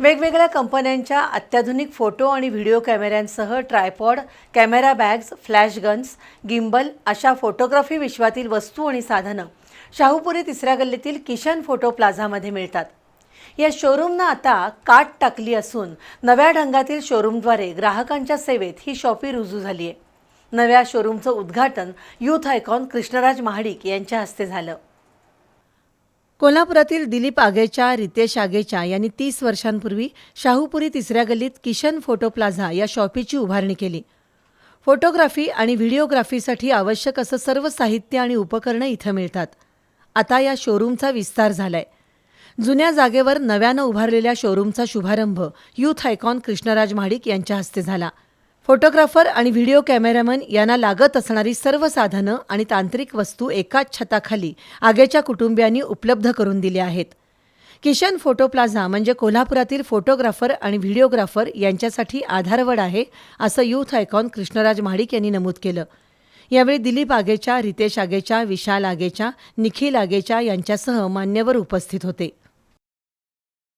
वेगवेगळ्या कंपन्यांच्या अत्याधुनिक फोटो आणि video कॅमेऱ्यांसह tripod camera bags flash guns gimbal अशा फोटोग्राफी विश्वातील वस्तू आणि साधनं शाहूपुरी तिसऱ्या गल्लीतील किशन फोटो प्लाझामध्ये मिळतात. या शोरूमनं आता काट टाकली असून नव्या ढंगातील शोरूमद्वारे ग्राहकांच्या सेवेत ही शॉपी रुजू झाली आहे नव्या शोरूमचं उद्घाटन यूथ आयकॉन कृष्णराज महाडिक यांच्या हस्ते झालं. कोल्हापुरातील दिलीप आगेच्या रितेश आगेच्या यांनी तीस वर्षांपूर्वी शाहूपुरी तिसऱ्या गल्लीत किशन फोटो प्लाझा या शॉपीची उभारणी केली. फोटोग्राफी आणि व्हिडिओग्राफीसाठी आवश्यक असं सर्व साहित्य आणि उपकरणं इथं मिळतात. आता या शोरूमचा विस्तार झालाय. जुन्या जागेवर नव्यानं उभारलेल्या शोरूमचा शुभारंभ यूथ आयकॉन कृष्णराज महाडिक यांच्या हस्ते झाला. फोटोग्राफर आणि व्हिडिओ कॅमेरामन यांना लागत असणारी सर्व साधनं आणि तांत्रिक वस्तू एकाच छताखाली आगेच्या कुटुंबियांनी उपलब्ध करून दिल्या आहेत. किशन फोटो प्लाझा म्हणजे कोल्हापुरातील फोटोग्राफर आणि व्हिडिओग्राफर यांच्यासाठी आधारवड आहे असं यूथ आयकॉन कृष्णराज महाडिक यांनी नमूद केलं. यावेळी दिलीप आगेच्या रितेश आगेच्या विशाल आगेच्या निखिल आगेच्या यांच्यासह मान्यवर उपस्थित होते.